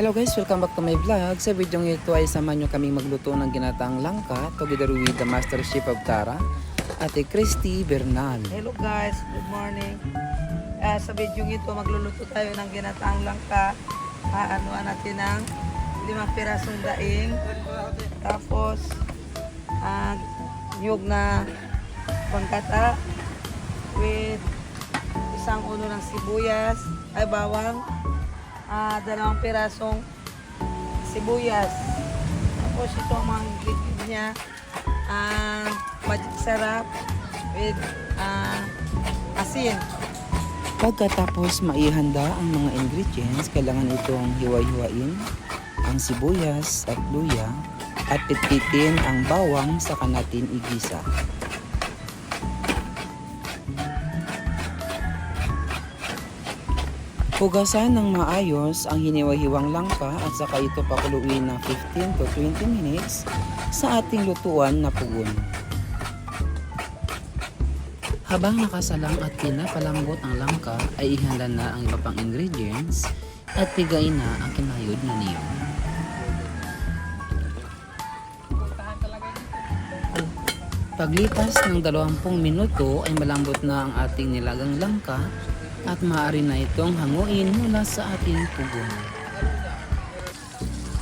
Hello guys, welcome back to my vlog. Sa video ito ay samahan nyo kaming magluto ng ginataang langka together with the Master Chef of Tara, Ate Christy Bernal. Hello guys, good morning. Ah, sa video ito magluluto tayo ng ginataang langka. Aanuan natin ng limang pirasong daing. Tapos ah, nyug na bangkata with isang ulo ng sibuyas, ay bawang, ah, dalawang pirasong sibuyas. Tapos ito ang mga ingredients niya. Ah, magic sarap with ah, asin. Pagkatapos maihanda ang mga ingredients, kailangan itong hiwa-hiwain ang sibuyas at luya at pitpitin ang bawang sa natin igisa. Hugasan ng maayos ang hiniwa-hiwang langka at saka ito pakuluin ng 15 to 20 minutes sa ating lutuan na pugon. Habang nakasalang at pinapalambot ang langka ay ihanda na ang iba pang ingredients at pigain na ang kinayod na niyo. Paglipas ng 20 minuto ay malambot na ang ating nilagang langka at maaari na itong hanguin mula sa ating pugon.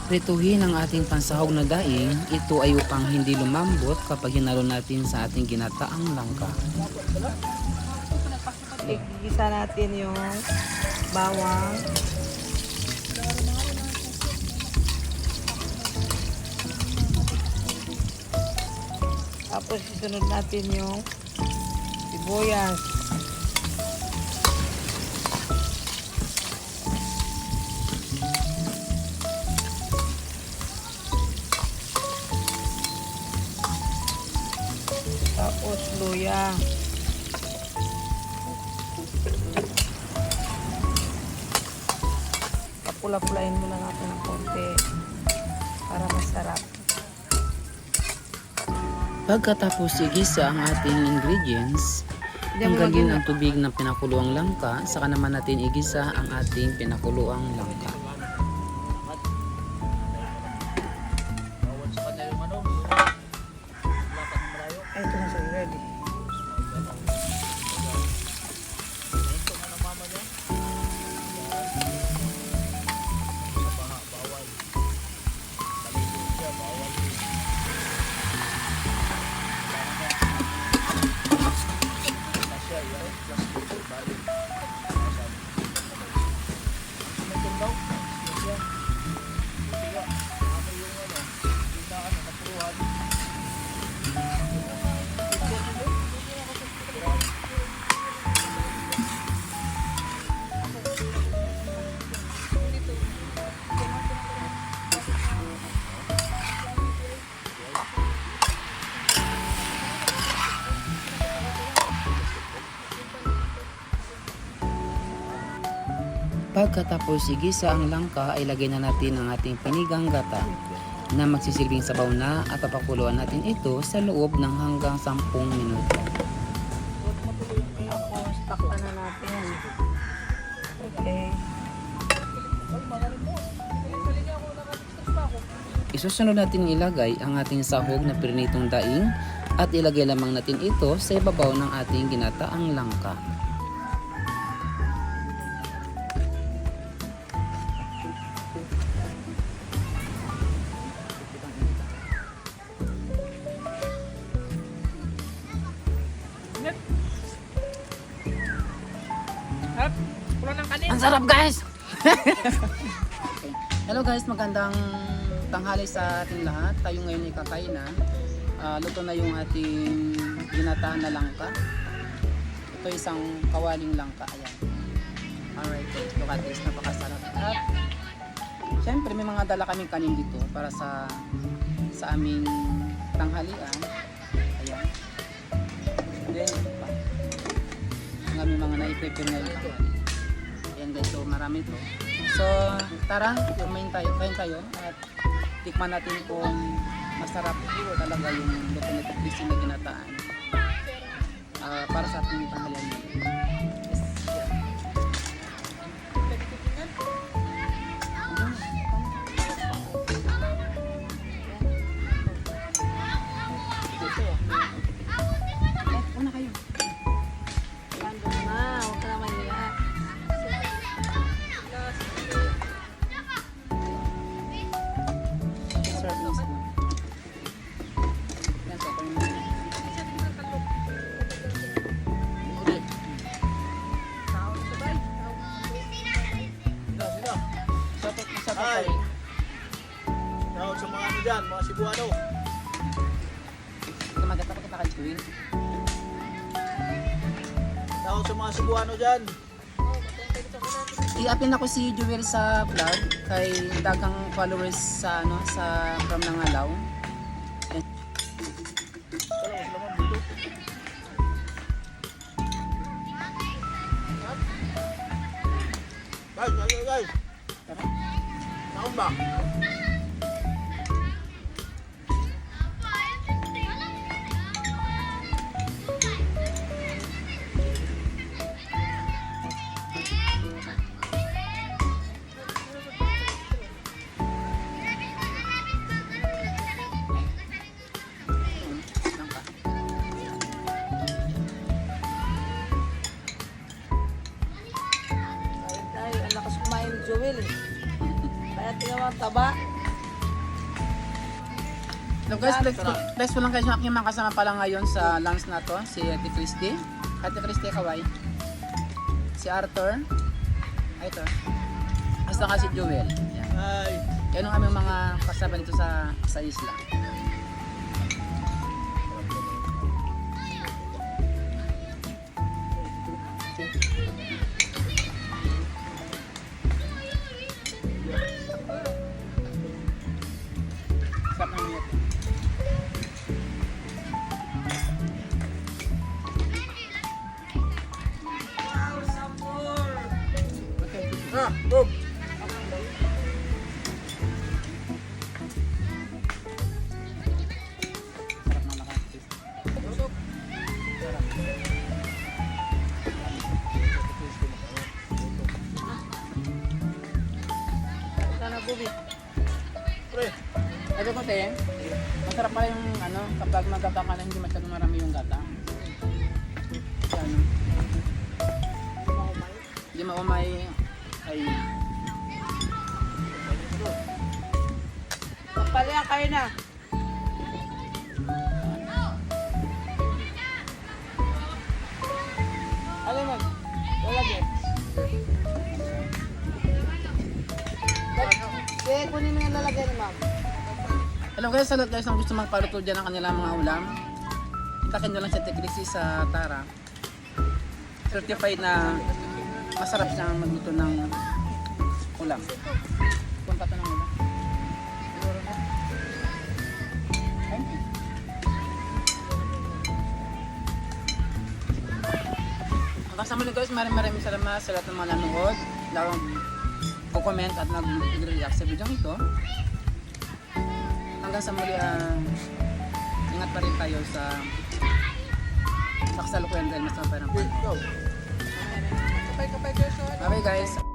Prituhin ang ating pansahog na daing. Ito ay upang hindi lumambot kapag hinalo natin sa ating ginataang langka. Igisa natin yung bawang. Tapos isunod natin yung sibuyas. Luya. Papula-pulain muna natin ng konti para masarap. Pagkatapos igisa ang ating ingredients, tanggalin ang tubig ng pinakuluang langka, saka naman natin igisa ang ating pinakuluang langka. Pagkatapos igisa ang langka ay lagay na natin ang ating pinigang gata na magsisilbing sabaw na at papakuluan natin ito sa loob ng hanggang 10 minuto. Tapos, takpan na natin. Okay. Isusunod natin ilagay ang ating sahog na pirinitong daing at ilagay lamang natin ito sa ibabaw ng ating ginataang langka. Ang sarap guys! Hello guys, magandang tanghali sa ating lahat. Tayo ngayon ay kakain na. Ah, luto na yung ating ginataan na langka. Ito isang kawaling langka. Ayan. Alright, guys. Look at this. Napakasarap. At syempre may mga dala kaming kanin dito para sa sa aming tanghalian. Ayan. Then. Ang mga nai-prepare ngayong tanghali. So marami to. So, tara, kumain tayo, kain tayo at tikman natin kung masarap talaga yung Christy na ginataan. Ah, para sa ating tanghalian Hi. Tawag sa mga ano dyan, mga Cebuano. Tumagat ako kita kay Chewin. Tawag sa mga Cebuano dyan. I-upin ako si Jewel sa vlog kay dagang followers sa ano sa from Nangalaw. 爸 ang taba. So guys, ko, bless ko lang kayo sa aking mga kasama pala ngayon sa lunch na to, si Ate Christy. Ate Christy, kaway. Si Arthur. Ay, ito. Basta nga si Joel. Yan. Hi. Yan ang aming mga kasama dito sa sa isla. Bubi. Pre. Ito ko te, masarap pala yung ano, kapag magata ka na hindi masyadong marami yung gata. Ano, hindi maumay ay kayo na. Ano mo? Lalagyan. Sige, kunin mo yung lalagyan ni ma'am. Hello guys, salute guys ang gusto magpaluto dyan ng kanilang mga ulam. Kontakin nyo lang si Tekrixi sa Tara. Certified na masarap siyang magluto ng ulam. Sa muli guys, maraming maraming salamat sa lahat ng mga nanood. Lawang comment at nag-react sa video ito hanggang sa muli ah, ingat pa rin tayo sa sa kasalukuyan dahil mas mapay ng Go. Kapay-kapay kayo, Bye guys!